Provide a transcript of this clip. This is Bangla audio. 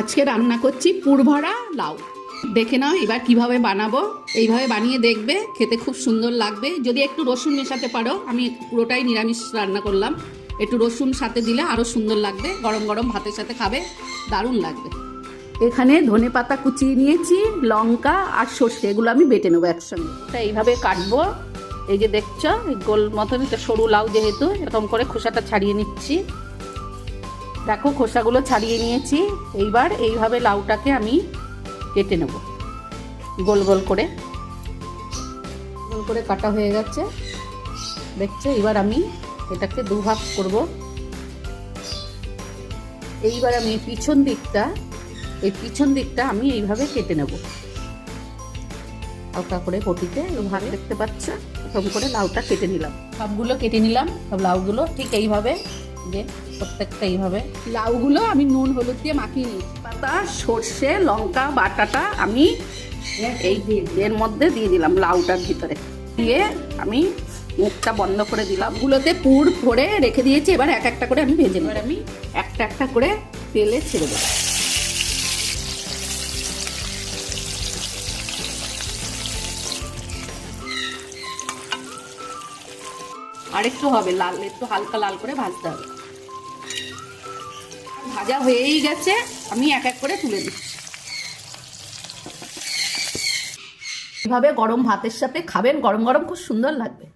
আজকে রান্না করছি পুরভরা লাউ। দেখে নাও এবার কীভাবে বানাবো, এইভাবে বানিয়ে দেখবে, খেতে খুব সুন্দর লাগবে। যদি একটু রসুন মেশাতে পারো, আমি পুরোটাই নিরামিষ রান্না করলাম। একটু রসুন সাথে দিলে আরও সুন্দর লাগবে, গরম গরম ভাতের সাথে খাবে, দারুণ লাগবে। এখানে ধনে পাতা কুচিয়ে নিয়েছি, লঙ্কা আর সর্ষে, এগুলো আমি বেটে নেব একসঙ্গে। তা এইভাবে কাটবো। এই যে দেখছ গোল মতন সরু লাউ যেহেতু, এরকম করে খোসাটা ছাড়িয়ে নিচ্ছি। দেখো, খোসাগুলো ছাড়িয়ে নিয়েছি। এইবার এইভাবে লাউটাকে আমি কেটে নেব। গোল গোল করে। গোল করে কাটা হয়ে গেছে। দেখছ এবার আমি এটাকে দুভাগ করব। এইবার আমি পিছন দিকটা, এই পিছন দিকটা আমি এইভাবে কেটে নেব। হালকা করে পটিতে ভাগ দেখতে পাচ্ছ? এরকম করে লাউটা কেটে নিলাম। সবগুলো কেটে নিলাম। সব লাউগুলো ঠিক এইভাবে যে প্রত্যেকটা এইভাবে। লাউগুলো আমি নুন হলুদ দিয়ে মাখিয়ে নিয়েছি। পাতা সর্ষে লঙ্কা বাটাটা আমি এই এর মধ্যে দিয়ে দিলাম লাউটার ভিতরে। দিয়ে আমি মুখটা বন্ধ করে দিলাম। গুলোতে পুর ভরে রেখে দিয়েছি। এবার এক একটা করে আমি ভেজে নেব। এবার আমি একটা একটা করে তেলে ছেড়ে দেবো। আরেকটু হবে লাল একটু হালকা লাল করে ভাজতে হবে। ভাজা হয়েই গেছে, আমি এক এক করে তুলে দিচ্ছি। এভাবে গরম ভাতের সাথে খাবেন, গরম গরম খুব সুন্দর লাগবে।